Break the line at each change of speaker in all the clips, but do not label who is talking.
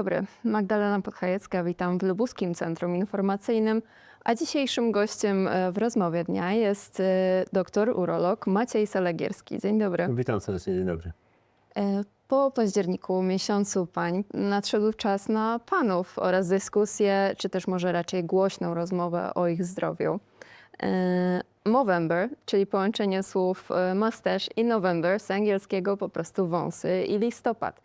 dobry, Magdalena Podchajecka, witam w Lubuskim Centrum Informacyjnym, a dzisiejszym gościem e, w rozmowie dnia jest e, doktor urolog Maciej Salegierski. Dzień dobry.
Witam serdecznie, dzień dobry.
E, Po październiku, miesiącu pań, nadszedł czas na panów oraz dyskusję, czy też może raczej głośną rozmowę o ich zdrowiu. Movember, czyli połączenie słów mustache i November z angielskiego po prostu wąsy i listopad.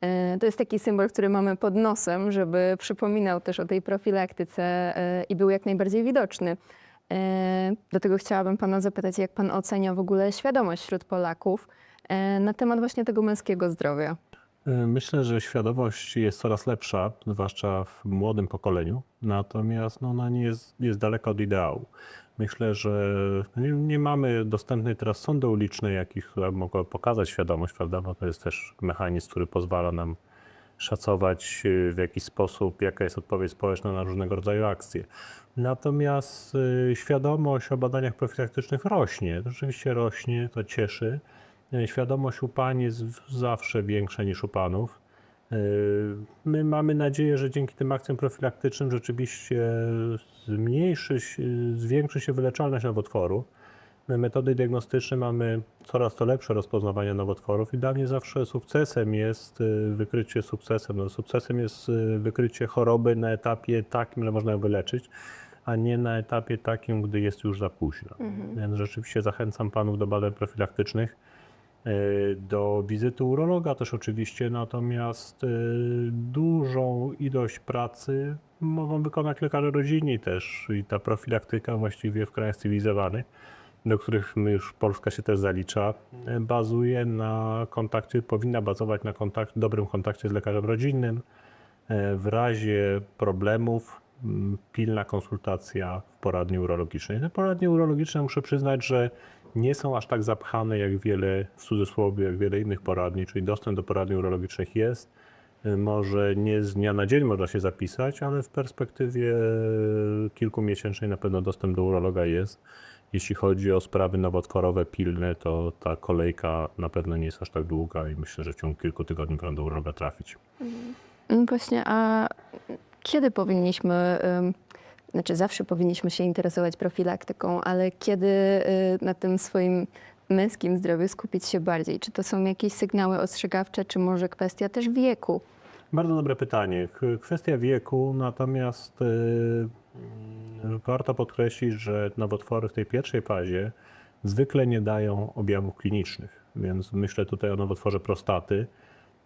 E, To jest taki symbol, który mamy pod nosem, żeby przypominał też o tej profilaktyce e, i był jak najbardziej widoczny. E, Dlatego chciałabym pana zapytać, jak pan ocenia w ogóle świadomość wśród Polaków na temat właśnie tego męskiego zdrowia.
E, Myślę, że świadomość jest coraz lepsza, zwłaszcza w młodym pokoleniu, natomiast no, ona nie jest, jest daleka od ideału. Myślę, że nie, nie mamy dostępnej teraz sądy ulicznej, jakich mogą pokazać świadomość, prawda? Bo to jest też mechanizm, który pozwala nam szacować e, w jakiś sposób, jaka jest odpowiedź społeczna na różnego rodzaju akcje. Natomiast e, świadomość o badaniach profilaktycznych rośnie. Rzeczywiście rośnie, to cieszy. E, Świadomość u pań jest zawsze większa niż u panów. E, My mamy nadzieję, że dzięki tym akcjom profilaktycznym rzeczywiście zmniejszy się, zwiększy się wyleczalność nowotworu. My metody diagnostyczne mamy coraz to lepsze rozpoznawanie nowotworów i dla mnie zawsze sukcesem jest e, wykrycie sukcesem. No, sukcesem jest wykrycie choroby na etapie takim, że można ją wyleczyć, a nie na etapie takim, gdy jest już za późno. Więc rzeczywiście zachęcam panów do badań profilaktycznych do wizyty urologa też oczywiście, natomiast e, dużą ilość pracy mogą wykonać lekarze rodzinni też i ta profilaktyka właściwie w krajach cywilizowanych, do których już Polska się też zalicza, e, bazuje na kontakcie, powinna bazować na kontakt, dobrym kontakcie z lekarzem rodzinnym. E, W razie problemów pilna konsultacja w poradni urologicznej. Te poradnie urologiczne muszę przyznać, że nie są aż tak zapchane jak wiele, w cudzysłowie, jak wiele innych poradni, czyli dostęp do poradni urologicznych jest. Y, Może nie z dnia na dzień można się zapisać, ale w perspektywie kilkumiesięcznej na pewno dostęp do urologa jest. Jeśli chodzi o sprawy nowotworowe pilne, to ta kolejka na pewno nie jest aż tak długa i myślę, że w ciągu kilku tygodni można do urologa trafić.
Mm, Właśnie, a kiedy powinniśmy, znaczy zawsze powinniśmy się interesować profilaktyką, ale kiedy y, na tym swoim męskim zdrowiu skupić się bardziej? Czy to są jakieś sygnały ostrzegawcze, czy może kwestia też wieku?
Bardzo dobre pytanie. Kwestia wieku, natomiast yy, warto podkreślić, że nowotwory w tej pierwszej fazie zwykle nie dają objawów klinicznych, więc myślę tutaj o nowotworze prostaty.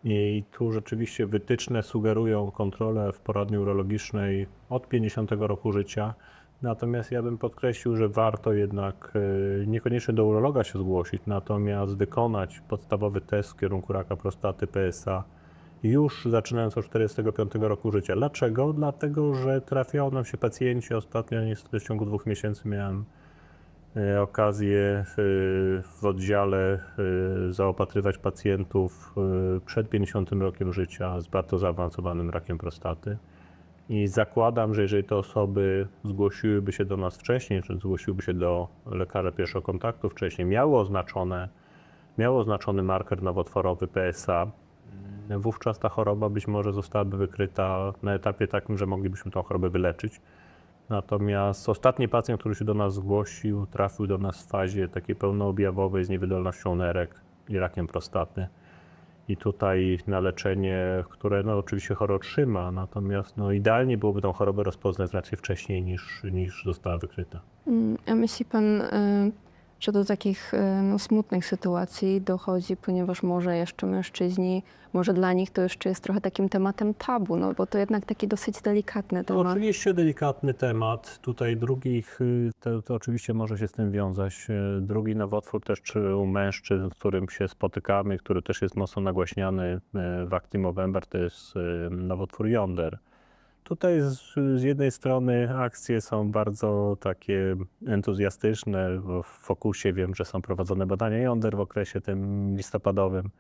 I tu rzeczywiście wytyczne sugerują kontrolę w poradni urologicznej od 50 roku życia. Natomiast ja bym podkreślił, że warto jednak e, niekoniecznie do urologa się zgłosić, natomiast wykonać podstawowy test w kierunku raka prostaty PSA już zaczynając od 45 roku życia. Dlaczego? Dlatego, że trafiają nam się pacjenci. Ostatnio niestety w ciągu dwóch miesięcy miałem okazję e, w oddziale e, zaopatrywać pacjentów e, przed 50 rokiem życia z bardzo zaawansowanym rakiem prostaty. I zakładam, że jeżeli te osoby zgłosiłyby się do nas wcześniej, czy zgłosiłyby się do lekarza pierwszego kontaktu wcześniej, miało oznaczone, miało oznaczony marker nowotworowy PSA, wówczas ta choroba być może zostałaby wykryta na etapie takim, że moglibyśmy tą chorobę wyleczyć. Natomiast ostatni pacjent, który się do nas zgłosił, trafił do nas w fazie takiej pełnoobjawowej z niewydolnością nerek i rakiem prostaty. I tutaj na leczenie, które no, oczywiście chorób trzyma, natomiast no, idealnie byłoby tą chorobę rozpoznać znacznie wcześniej niż, niż została wykryta.
Mm, A myśli pan, y, że do takich y, no, smutnych sytuacji dochodzi, ponieważ może jeszcze mężczyźni, może dla nich to jeszcze jest trochę takim tematem tabu, no bo to jednak taki dosyć delikatny
To
temat.
oczywiście delikatny temat. Tutaj drugi, y, to, to oczywiście może się z tym wiązać. Y, Drugi nowotwór też czy u mężczyzn, z którym się spotykamy, który też jest mocno nagłaśniany w Active Movember, to jest nowotwór jąder. Tutaj z, z jednej strony akcje są bardzo takie entuzjastyczne, w fokusie wiem, że są prowadzone badania jąder w okresie tym listopadowym.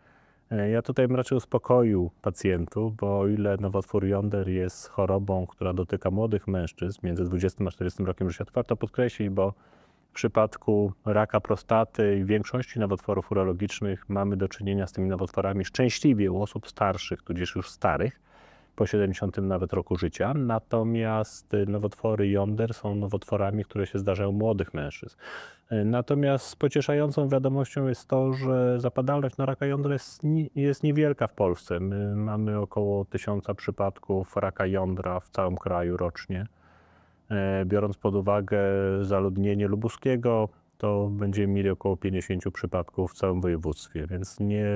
E, Ja tutaj bym raczej uspokoił pacjentów, bo o ile nowotwór jąder jest chorobą, która dotyka młodych mężczyzn między 20 a 40 rokiem życia, to warto podkreślić, bo w przypadku raka prostaty i większości nowotworów urologicznych mamy do czynienia z tymi nowotworami szczęśliwie u osób starszych, tudzież już starych. Po 70 nawet roku życia. Natomiast y, nowotwory jąder są nowotworami, które się zdarzają młodych mężczyzn. Y, Natomiast pocieszającą wiadomością jest to, że zapadalność na raka jądra jest, jest niewielka w Polsce. My mamy około tysiąca przypadków raka jądra w całym kraju rocznie. E, Biorąc pod uwagę zaludnienie lubuskiego, to będziemy mieli około 50 przypadków w całym województwie, więc nie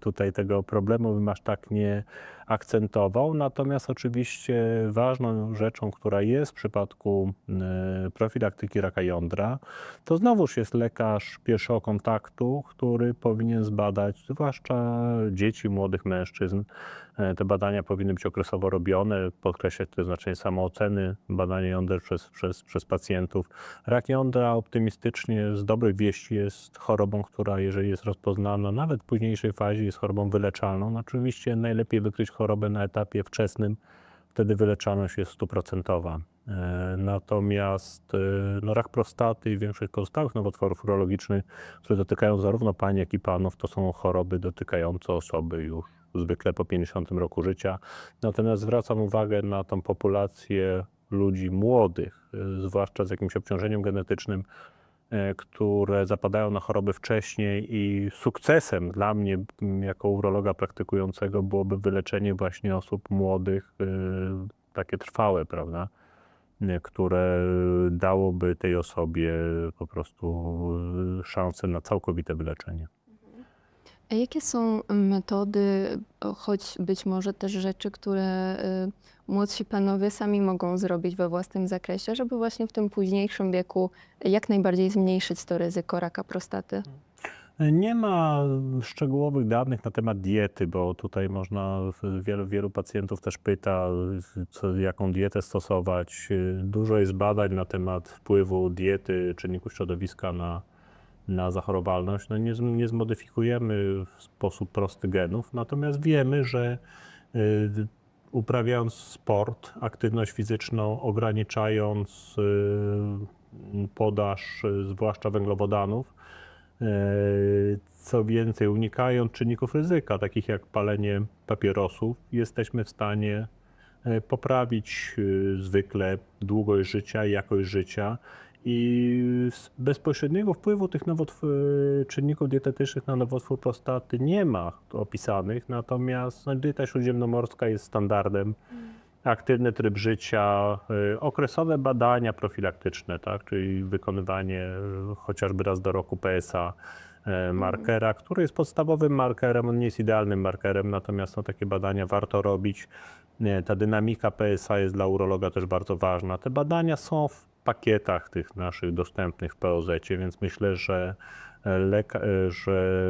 tutaj tego problemu bym aż tak nie akcentował. Natomiast oczywiście ważną rzeczą, która jest w przypadku e, profilaktyki raka jądra, to znowuż jest lekarz pierwszego kontaktu, który powinien zbadać zwłaszcza dzieci, młodych mężczyzn. E, Te badania powinny być okresowo robione, podkreślać to znaczenie samooceny, badania jąder przez, przez, przez pacjentów. Rak jądra optymistycznie z dobrych wieści jest chorobą, która jeżeli jest rozpoznana nawet w późniejszej fazie jest chorobą wyleczalną. No, oczywiście najlepiej wykryć chorobę na etapie wczesnym, wtedy wyleczalność jest stuprocentowa. E, Natomiast e, no, rak prostaty i większość pozostałych nowotworów urologicznych, które dotykają zarówno pań, jak i panów, to są choroby dotykające osoby już zwykle po 50 roku życia. Natomiast zwracam uwagę na tą populację ludzi młodych, zwłaszcza z jakimś obciążeniem genetycznym, e, które zapadają na choroby wcześniej i sukcesem dla mnie, jako urologa praktykującego, byłoby wyleczenie właśnie osób młodych, y, takie trwałe, prawda? y, które dałoby tej osobie po prostu szansę na całkowite wyleczenie.
Jakie są metody, choć być może też rzeczy, które y, młodsi panowie sami mogą zrobić we własnym zakresie, żeby właśnie w tym późniejszym wieku jak najbardziej zmniejszyć to ryzyko raka prostaty?
Nie ma szczegółowych danych na temat diety, bo tutaj można, wielu, wielu pacjentów też pyta, co, jaką dietę stosować. Dużo jest badań na temat wpływu diety, czynników środowiska na, na zachorowalność. No nie, nie zmodyfikujemy w sposób prosty genów, natomiast wiemy, że y, uprawiając sport, aktywność fizyczną, ograniczając y, podaż, y, zwłaszcza węglowodanów, Co więcej, unikając czynników ryzyka, takich jak palenie papierosów, jesteśmy w stanie poprawić zwykle długość życia, jakość życia i bezpośredniego wpływu tych nowotw- e, czynników dietetycznych na nowotwór prostaty nie ma opisanych, natomiast no, dieta śródziemnomorska jest standardem aktywny tryb życia, y, okresowe badania profilaktyczne, tak, czyli wykonywanie y, chociażby raz do roku PSA e, markera, który jest podstawowym markerem, on nie jest idealnym markerem, natomiast no, takie badania warto robić. Ta dynamika PSA jest dla urologa też bardzo ważna. Te badania są w pakietach tych naszych dostępnych w POZ, więc myślę, że, że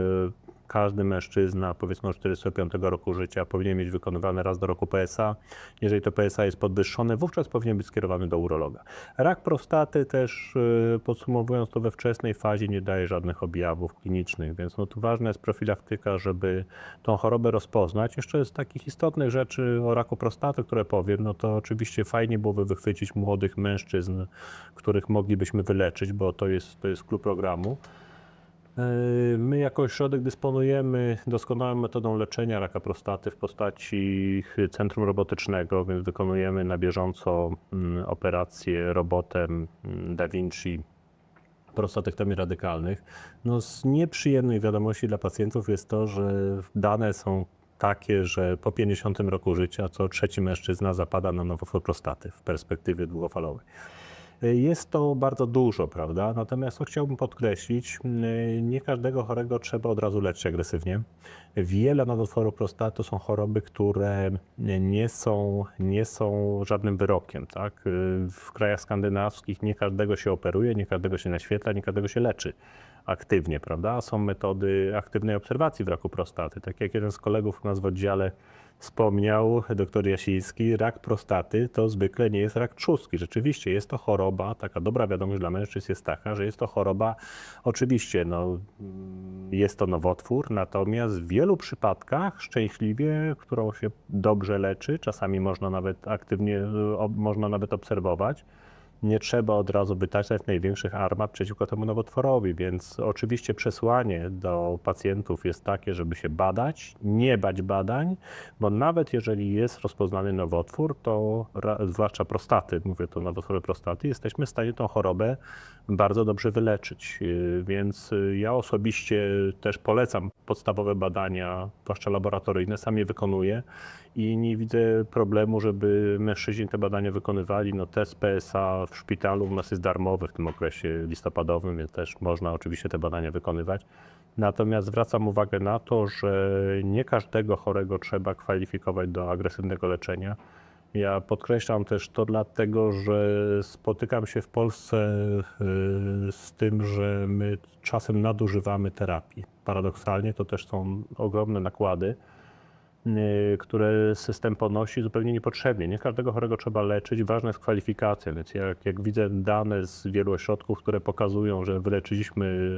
każdy mężczyzna, powiedzmy od 45 roku życia, powinien mieć wykonywane raz do roku PSA. Jeżeli to PSA jest podwyższone, wówczas powinien być skierowany do urologa. Rak prostaty też, y, podsumowując to we wczesnej fazie, nie daje żadnych objawów klinicznych, więc no tu ważna jest profilaktyka, żeby tą chorobę rozpoznać. Jeszcze z takich istotnych rzeczy o raku prostaty, które powiem, no to oczywiście fajnie byłoby wychwycić młodych mężczyzn, których moglibyśmy wyleczyć, bo to jest, to jest klub programu. Yy, My jako ośrodek dysponujemy doskonałą metodą leczenia raka prostaty w postaci centrum robotycznego, więc wykonujemy na bieżąco mm, operacje robotem mm, Da Vinci prostatektomii radykalnych. No z nieprzyjemnej wiadomości dla pacjentów jest to, że dane są takie, że po 50 roku życia co trzeci mężczyzna zapada na nowotwór prostaty w perspektywie długofalowej. Jest to bardzo dużo, prawda? Natomiast co chciałbym podkreślić, yy, nie każdego chorego trzeba od razu leczyć agresywnie. Wiele nowotworów prostaty to są choroby, które nie są, nie są żadnym wyrokiem. Tak? W krajach skandynawskich nie każdego się operuje, nie każdego się naświetla, nie każdego się leczy aktywnie, prawda? Są metody aktywnej obserwacji raku prostaty. Tak jak jeden z kolegów u nas w oddziale wspomniał, dr Jasiński, rak prostaty to zwykle nie jest rak trzustki. Rzeczywiście jest to choroba, taka dobra wiadomość dla mężczyzn jest taka, że jest to choroba, oczywiście no, jest to nowotwór, natomiast w wielu przypadkach szczęśliwie, którą się dobrze leczy, czasami można nawet aktywnie, można nawet obserwować, nie trzeba od razu wytaczać największych armat przeciwko temu nowotworowi, więc oczywiście przesłanie do pacjentów jest takie, żeby się badać, nie bać badań, bo nawet jeżeli jest rozpoznany nowotwór, to zwłaszcza prostaty, mówię to nowotwory prostaty, jesteśmy w stanie tą chorobę bardzo dobrze wyleczyć. Yy, Więc yy, ja osobiście też polecam podstawowe badania, zwłaszcza laboratoryjne, sam je wykonuję i nie widzę problemu, żeby mężczyźni te badania wykonywali. No test PSA w szpitalu u nas jest darmowy w tym okresie listopadowym, więc też można oczywiście te badania wykonywać. Natomiast zwracam uwagę na to, że nie każdego chorego trzeba kwalifikować do agresywnego leczenia. Ja podkreślam też to dlatego, że spotykam się w Polsce y, z tym, że my czasem nadużywamy terapii. Paradoksalnie to też są ogromne nakłady, y, które system ponosi zupełnie niepotrzebnie. Nie każdego chorego trzeba leczyć, ważna jest kwalifikacja. Więc jak, jak widzę dane z wielu ośrodków, które pokazują, że wyleczyliśmy,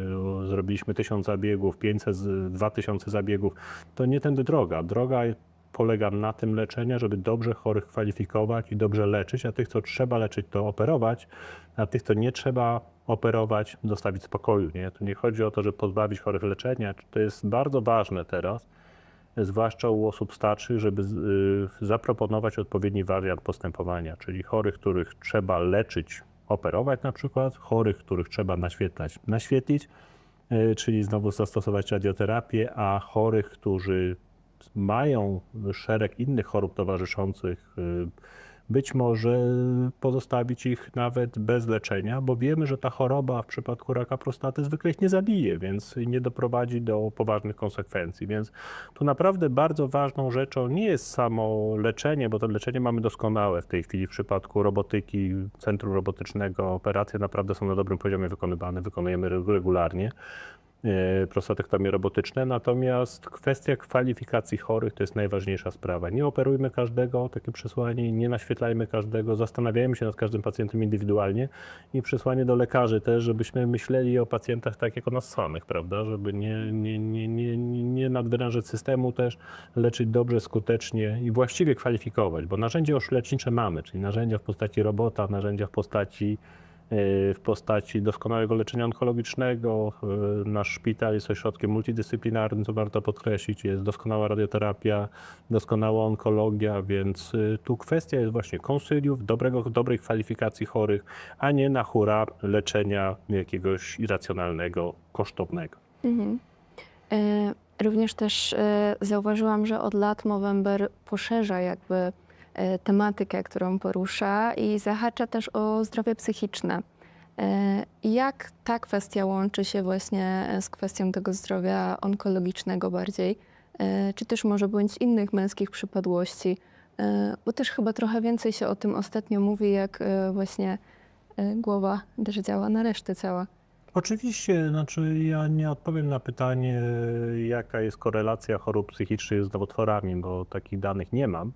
zrobiliśmy 1000 zabiegów, 500, z- 2000 zabiegów, to nie tędy droga. Droga polega na tym leczeniu, żeby dobrze chorych kwalifikować i dobrze leczyć, a tych, co trzeba leczyć, to operować, a tych, co nie trzeba operować, zostawić spokoju. Nie? Tu nie chodzi o to, żeby pozbawić chorych leczenia. To jest bardzo ważne teraz, zwłaszcza u osób starszych, żeby y, zaproponować odpowiedni wariant postępowania, czyli chorych, których trzeba leczyć, operować na przykład, chorych, których trzeba naświetlać, naświetlić, y, czyli znowu zastosować radioterapię, a chorych, którzy mają szereg innych chorób towarzyszących, y, być może pozostawić ich nawet bez leczenia, bo wiemy, że ta choroba w przypadku raka prostaty zwykle ich nie zabije, więc nie doprowadzi do poważnych konsekwencji. Więc tu naprawdę bardzo ważną rzeczą nie jest samo leczenie, bo to leczenie mamy doskonałe w tej chwili w przypadku robotyki, centrum robotycznego. Operacje naprawdę są na dobrym poziomie wykonywane, wykonujemy re- regularnie prostatektomie robotyczne, natomiast kwestia kwalifikacji chorych to jest najważniejsza sprawa. Nie operujmy każdego, takie przesłanie, nie naświetlajmy każdego, zastanawiajmy się nad każdym pacjentem indywidualnie i przesłanie do lekarzy też, żebyśmy myśleli o pacjentach tak jak o nas samych, prawda, żeby nie, nie, nie, nie, nie nadwyrężać systemu też, leczyć dobrze, skutecznie i właściwie kwalifikować, bo narzędzia już lecznicze mamy, czyli narzędzia w postaci robota, narzędzia w postaci w postaci doskonałego leczenia onkologicznego. E, Nasz szpital jest ośrodkiem multidyscyplinarnym, co warto podkreślić. Jest doskonała radioterapia, doskonała onkologia, więc e, tu kwestia jest właśnie konsyliów, dobrego, dobrej kwalifikacji chorych, a nie na hura leczenia jakiegoś irracjonalnego, kosztownego.
Mhm. Również też zauważyłam, że od lat Movember poszerza jakby tematykę, którą porusza i zahacza też o zdrowie psychiczne. E, Jak ta kwestia łączy się właśnie z kwestią tego zdrowia onkologicznego bardziej, e, czy też może bądź innych męskich przypadłości? E, Bo też chyba trochę więcej się o tym ostatnio mówi, jak e, właśnie e, głowa też działa na resztę ciała.
Oczywiście, znaczy ja nie odpowiem na pytanie, jaka jest korelacja chorób psychicznych z nowotworami, bo takich danych nie mam.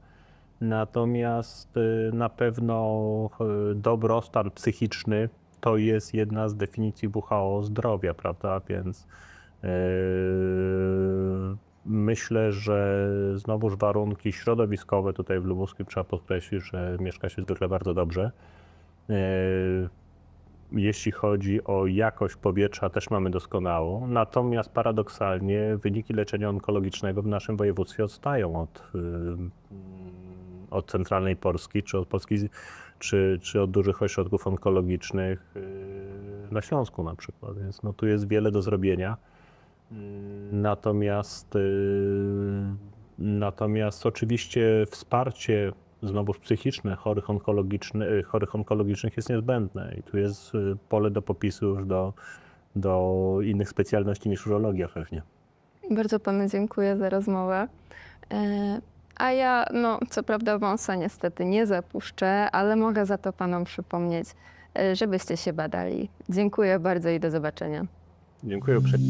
Natomiast y, na pewno y, dobrostan psychiczny to jest jedna z definicji WHO zdrowia, prawda? Więc yy, myślę, że znowuż warunki środowiskowe tutaj w Lubuskim trzeba podkreślić, że mieszka się zwykle bardzo dobrze. Jeśli chodzi o jakość powietrza, też mamy doskonałą. Natomiast paradoksalnie wyniki leczenia onkologicznego w naszym województwie odstają od, y, od centralnej Polski, czy od Polski, czy, czy od dużych ośrodków onkologicznych y, na Śląsku na przykład. Więc no, tu jest wiele do zrobienia. Mm, Natomiast, y, natomiast oczywiście wsparcie znowu psychiczne chorych, onkologiczny, chorych onkologicznych jest niezbędne i tu jest y, pole do popisu już do, do innych specjalności niż urologia pewnie.
Bardzo panu dziękuję za rozmowę. A ja, no, co prawda wąsa niestety nie zapuszczę, ale mogę za to panom przypomnieć, e, żebyście się badali. Dziękuję bardzo i do zobaczenia.
Dziękuję uprzejmie.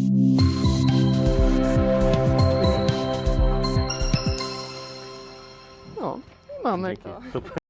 No, mamy
Dzięki.
to.
Super.